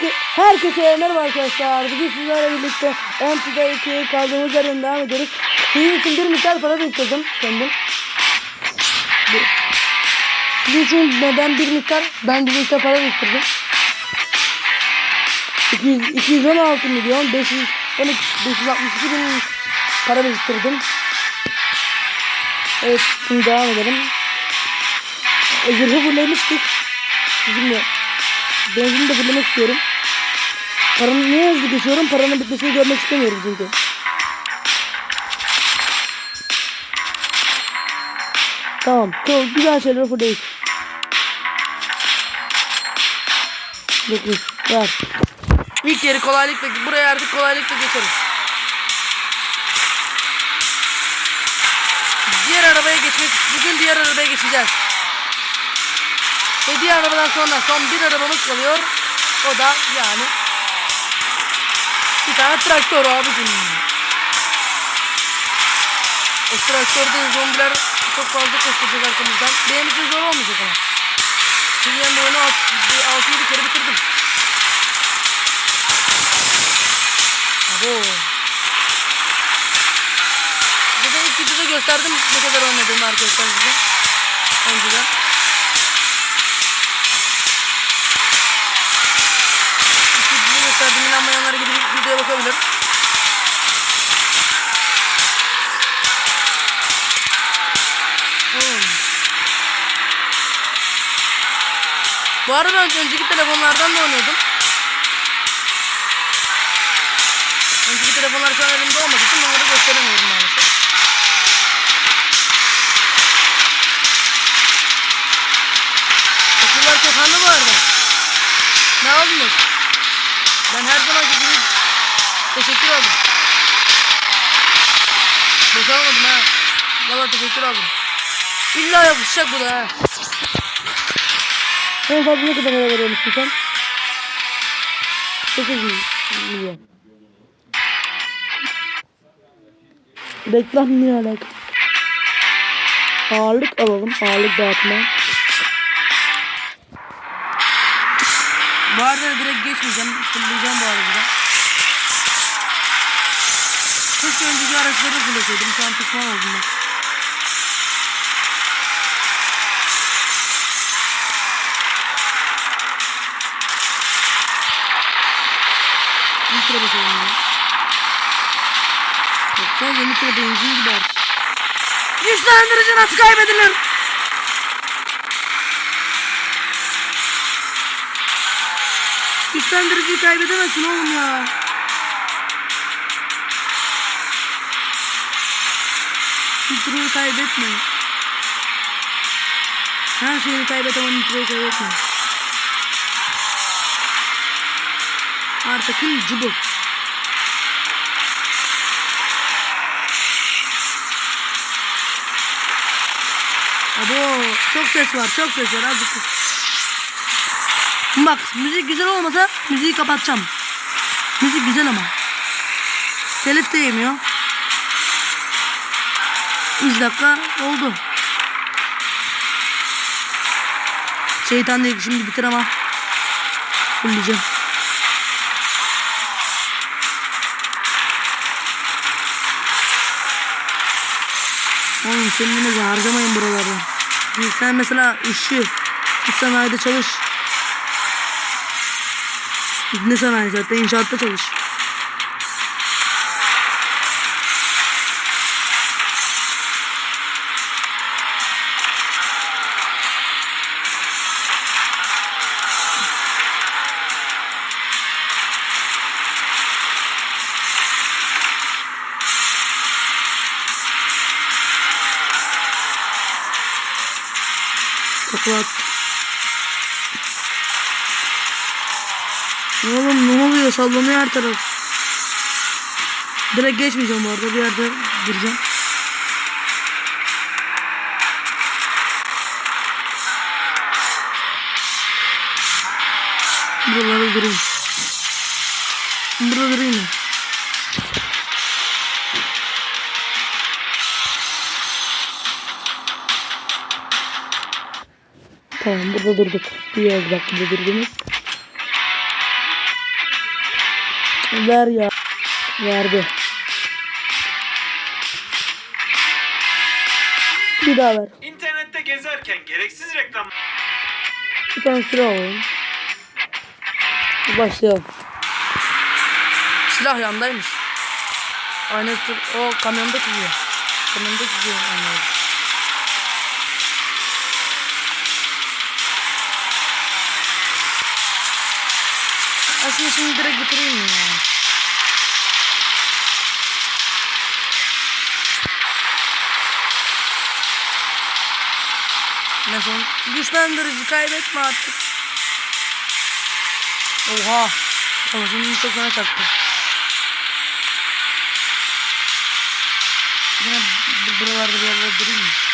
Herke, herkese merhaba arkadaşlar. Bugün sizlerle birlikte Anti'da 2'ye kaldığımız yerden devam ediyoruz. Sizin için bir miktar para biriktirdim kendim. Sizin için neden bir miktar? Ben bir miktar para biriktirdim. 200, 216 milyon 500, 562 bin para biriktirdim. Evet şimdi devam edelim. Zırhı fullemiştik. Bilmiyorum. Benzini de fullemek istiyorum. Paranın niye hızlı geçiyorum? Paranın bitmesini görmek istemiyorum çünkü. Tamam. Çok güzel şeyler fulledik. Dokuz. Ver. İlk yeri kolaylıkla buraya artık kolaylıkla geçeriz. Diğer arabaya geçmek bugün diğer arabaya geçeceğiz. Ve diğer arabadan sonra son bir arabamız kalıyor. O da yani bir tane traktör abicim. O traktörde zombiler çok fazla koşturacak arkamızdan. Benim için zor olmayacak ama. Ben bu oyunu 6-7 kere bitirdim. Abo. Zaten ilk videoda gösterdim ne kadar oynadığımı arkadaşlar size. Önceden. İnanmayanlara gidip videoya bakabilir. Hmm. Bu arada ben önceki telefonlardan da oynuyordum. Önceki telefonlar şu an elimde olmadığı için onları gösteremiyorum maalesef. Çok hanlı bu arada. Ne olmuş? Ben her zaman gibi teşekkür aldım. Boşalmadım ha. Valla teşekkür aldım. İlla yapışacak bu da ha. En fazla ne kadar veriyormuşsun sen? 8 milyon. Reklam ne alaka? Ağırlık alalım. Ağırlık dağıtma. Bu arada direkt geçmeyeceğim. Fırlayacağım bu arada. Keşke önceki araçları fırlasaydım. Şu an pişman oldum ben. Nitro basalım ya. Yoksa nitro benzin gibi artık. Güçlendirici nasıl kaybedilir? Güçlendiriciyi kaybedemezsin oğlum ya. Nitro'yu kaybetme. Her şeyini kaybet ama Nitro'yu kaybetme. Artıkın cıbı. Abo çok ses var çok ses var azıcık. Bak müzik güzel olmasa müziği kapatacağım. Müzik güzel ama. Telif de yemiyor. 3 dakika oldu. Şeytan değil şimdi bitir ama. Fulleyeceğim. Oğlum kendinizi harcamayın buralarda. Sen mesela işçi, bir sanayide çalış. Ne sanayi zaten inşaatta çalış. Sallanıyor her taraf. Direkt geçmeyeceğim bu arada bir yerde duracağım. Buralarda durayım. Burada durayım mı? Tamam burada durduk. Bir yaz dakikada durdunuz. Ver ya. Verdi. Bir daha ver. İnternette gezerken gereksiz reklam Bir tane sıra alalım. Başlayalım. Silah yandaymış. Aynı tür o kamyonda tutuyor. Kamyonda tutuyor anladım. Aslında şimdi direkt bitireyim ya. Ne son? Güçlendirici kaybetme artık. Oha. Kafasını çok fena çaktı. Yine bu- buralarda bir yerlerde durayım mı?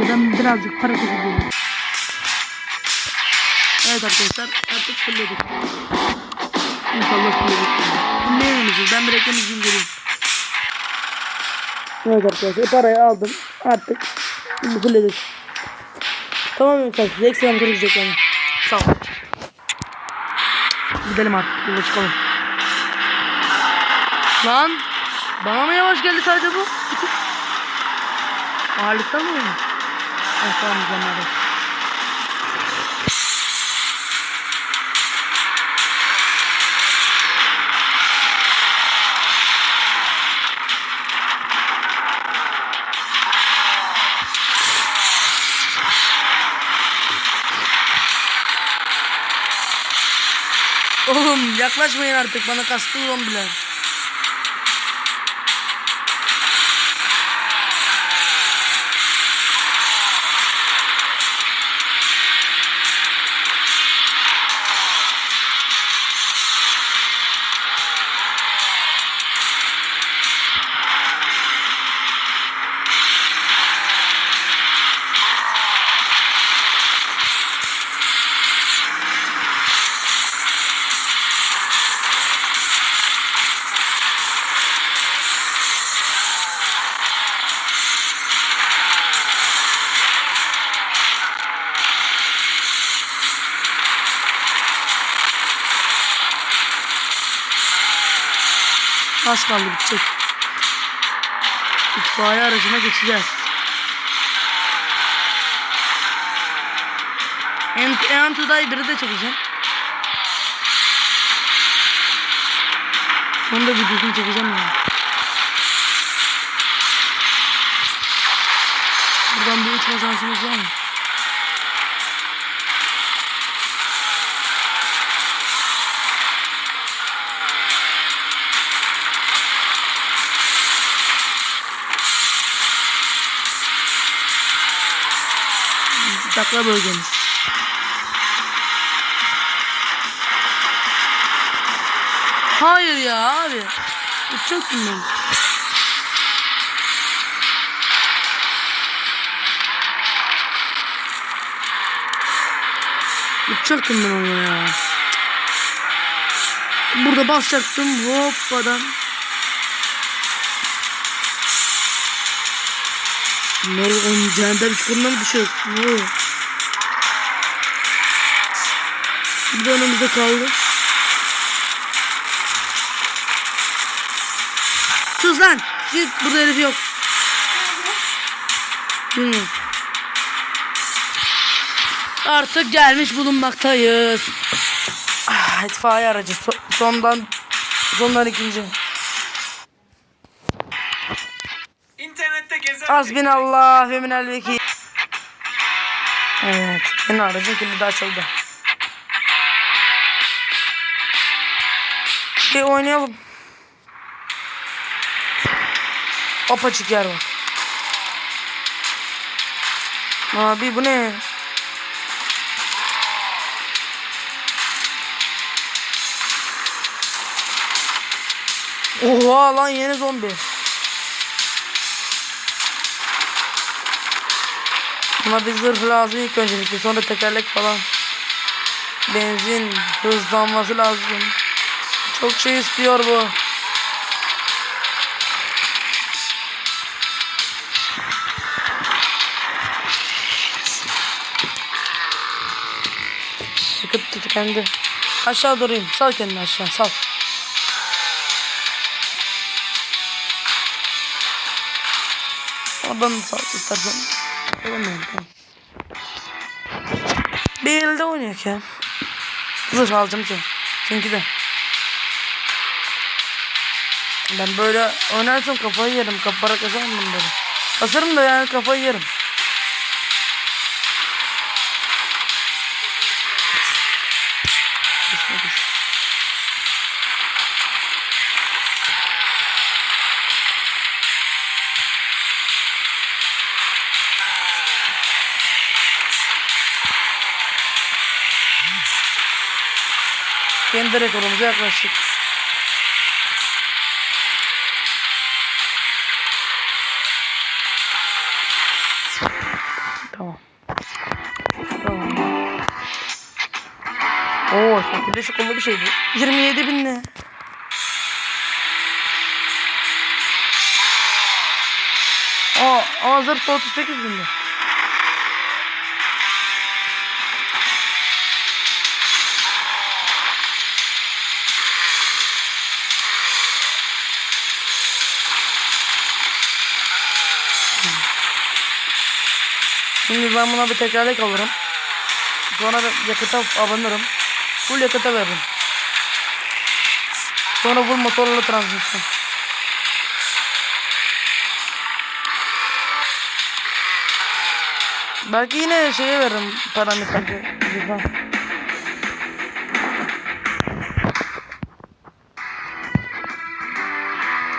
Ben birazcık para kazanıyorum. Evet arkadaşlar artık fulledik. İnşallah fulledik. Dinleyememişiz. Ben bir reklam izleyeyim geleyim. Evet arkadaşlar parayı aldım. Artık şimdi fulledik. Tamam arkadaşlar ekstrem kurulacak yani. Sağ ol. Gidelim artık. Yola çıkalım. Lan. Bana mı yavaş geldi sadece bu? Ağırlıktan mı oynuyor? Tamam mükemmel. Oğlum yaklaşmayın artık bana kastı zombiler. Az kaldı bitecek. İtfaiye aracına geçeceğiz. En Tuda'yı biri de çekeceğim. Onu da videosunu çekeceğim yani. Buradan bir uçma şansımız var mı? Takla bölgemiz. Hayır ya abi. Uçacaktım ben. Uçacaktım ben onu ya. Burada basacaktım hoppadan. Ne oluyor? Oğlum cehennem çukuruna mı düşüyor? Ne oluyor? Bir de önümüzde kaldı. Sus lan. Git burada herif yok. Bilmiyorum. artık gelmiş bulunmaktayız. Ah, itfaiye aracı so- sondan sondan ikinci. İnternette gezerken Hasbinallah ve minel vekil. Evet. Yeni aracın kilidi açıldı. Bir oynayalım. Apaçık yer var. Abi bu ne? Oha lan yeni zombi. Buna bir zırh lazım ilk öncelikle sonra tekerlek falan. Benzin hızlanması lazım. Çok şey istiyor bu. Sıkıntı tükendi. Aşağı durayım. Sal kendini aşağı. Sal. Oradan da sal istersen. Olamıyorum tamam. Bir elde oynuyor ki. Zırh alacağım ki. Çünkü de. Ben böyle oynarsam kafayı yerim. Kap para kazanmam böyle. Kasarım da yani kafayı yerim. Kendi rekorumuza yaklaştık. Oo, çok birleşik oldu bir şey bu. 27 bin ne? Aa, aa zırt 38 bin de. Şimdi ben buna bir tekerlek alırım. Sonra yakıta abanırım. Full yakıta veririm. Sonra full motorlu transmisyon. Belki yine şeye veririm parametre. Güzel.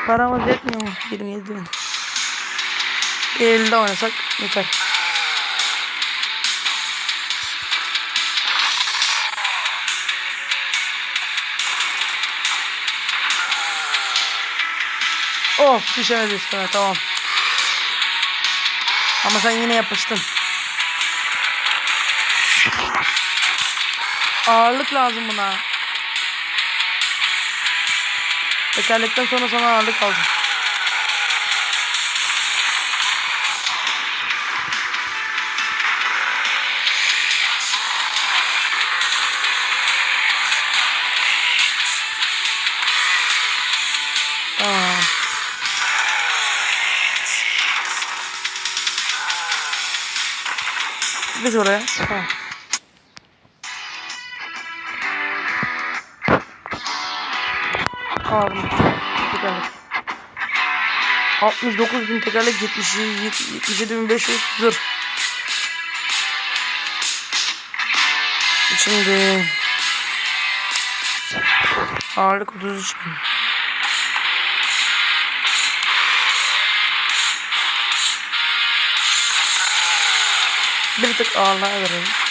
Paramız yetmiyor mu? 27 bin. Bir elde oynasak yeter. Oh düşemedi üstüme tamam. Ama sen yine yapıştın. Ağırlık lazım buna. Tekerlekten sonra sana ağırlık alacağım. Geç oraya. Aldım. Tekerlek. 69 bin tekerlek 70, 77 bin 500 zırh. Şimdi ağırlık 33 bin. Bir tık ağırlığa verelim.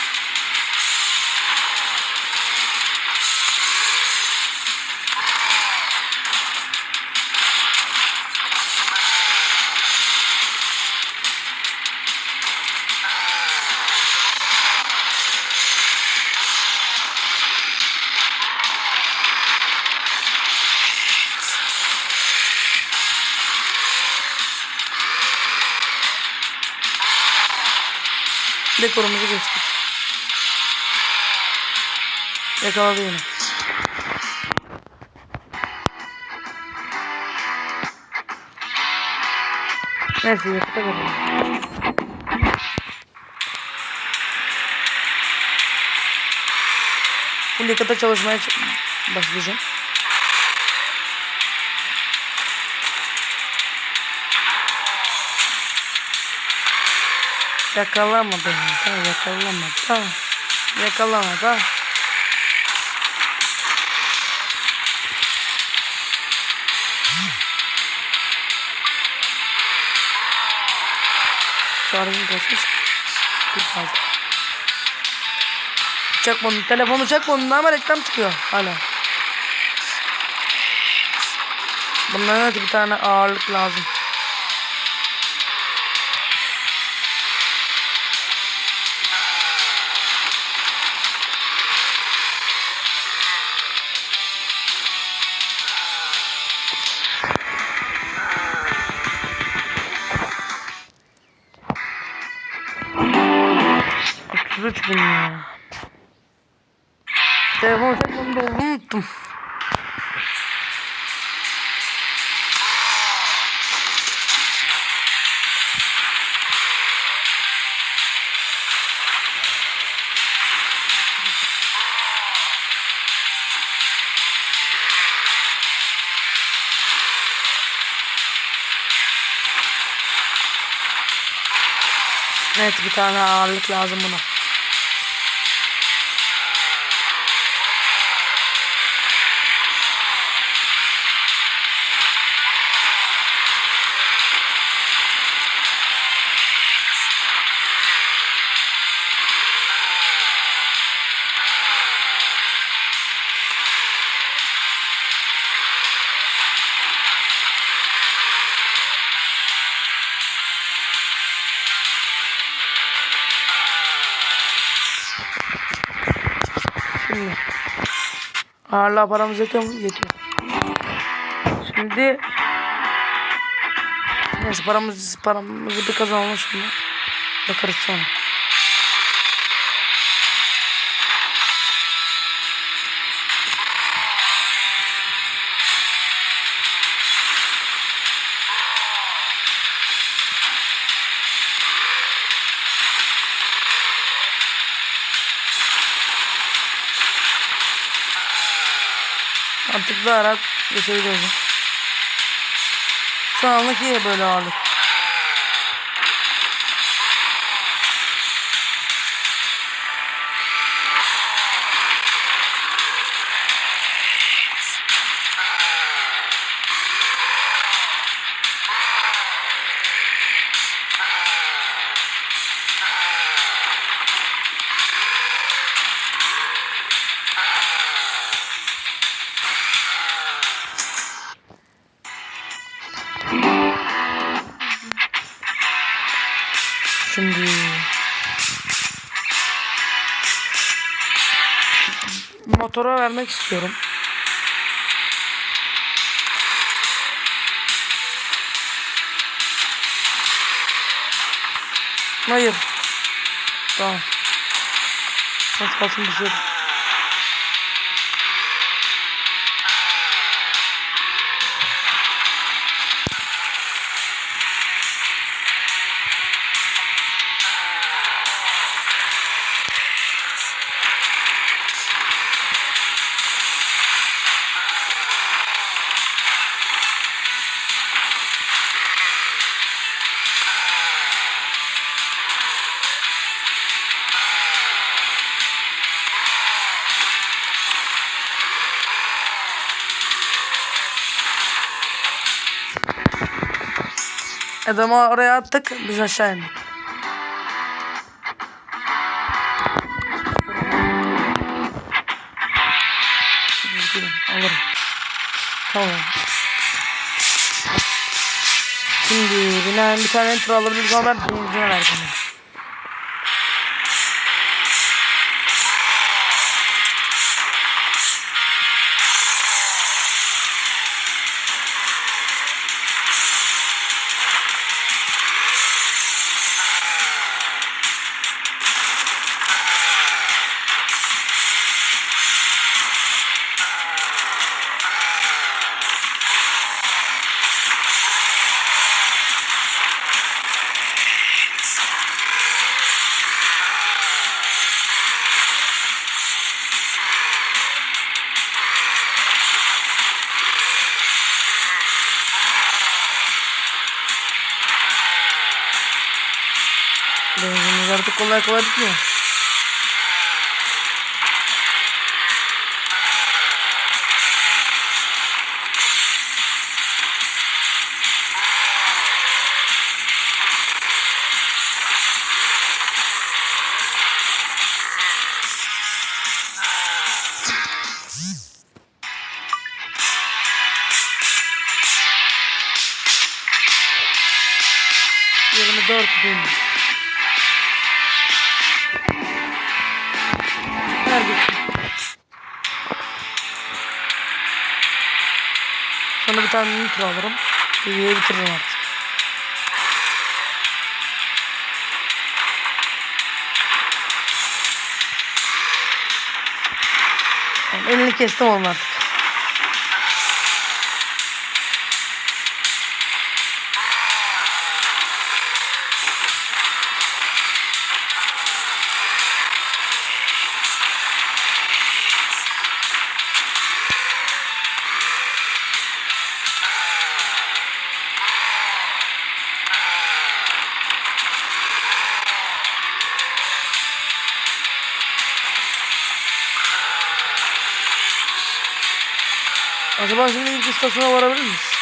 rekorumuzu geçtik. Yakaladı yine. Neyse yakıta kapatalım. Bu yakıta çalışmaya başlayacağım. Yakalama beni da yakalama da yakalama da. Kaçmış. Bir kaldı. Çakmanın telefonu çakmanın ama reklam çıkıyor hala. Bunların hadi bir tane ağırlık lazım. Evet bir tane ağırlık lazım buna. Ağırlığa paramız yetiyor? Yetiyor. Şimdi neyse paramız paramızı bir kazanalım şimdi. Bakarız sonra. Daha rahat geçebiliyoruz. Şu anlık iyi böyle ağırlık. Motora vermek istiyorum. Hayır. Tamam. Nasıl kalsın bir şey. Adamı oraya attık. Biz aşağı indik. Alırım. Tamam. Şimdi binen bir tane enter alabiliriz ama ben birincine verdim. коли клепну. Yoluma dört bin. Tane nitro alırım. Videoyu bitiririm artık. Elini kestim onun artık. Acaba şimdi ilk istasyona varabilir miyiz?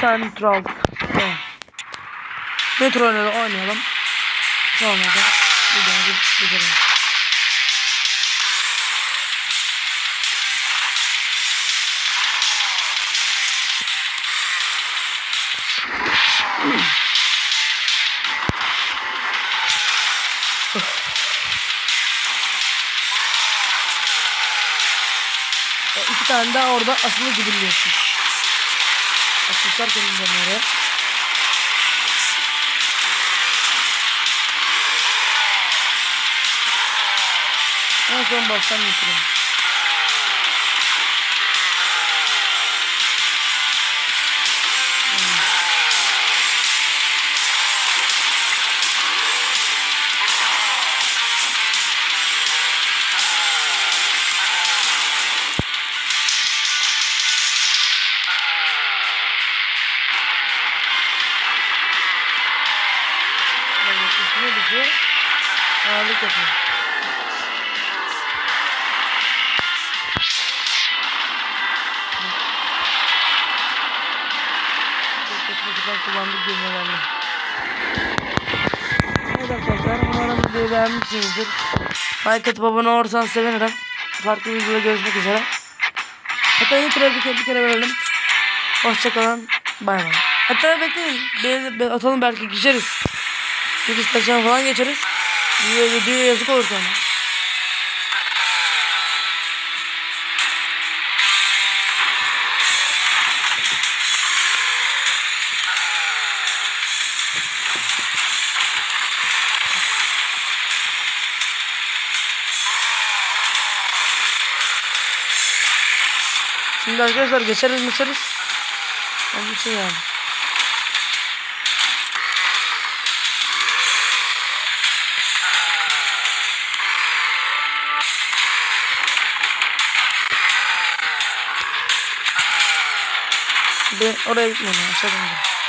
Tane nitro aldık. İle de oynayalım. Da videomuzu bitirelim. O iki tane daha orada asılı gibiliyorsun. Asılsar kendini En son baştan götüreyim. Beğenmişsinizdir. Like atıp abone olursanız sevinirim. Farklı videoda görüşmek üzere. Hatta yeni bir kere, bir kere verelim. Hoşçakalın. Bay bay. Hatta bekleyin. Bir, bir atalım belki geçeriz. Bir istasyon falan geçeriz. Video, videoya yazık olur sonra. Şimdi arkadaşlar geçeriz geçeriz. Ama şey yani. Bir oraya gitmeyelim aşağıdan gidelim.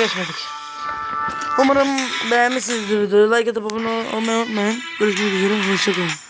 Geçmedik. Umarım beğenmişsinizdir videoyu. Like atıp abone olmayı unutmayın. Görüşmek üzere. Hoşçakalın.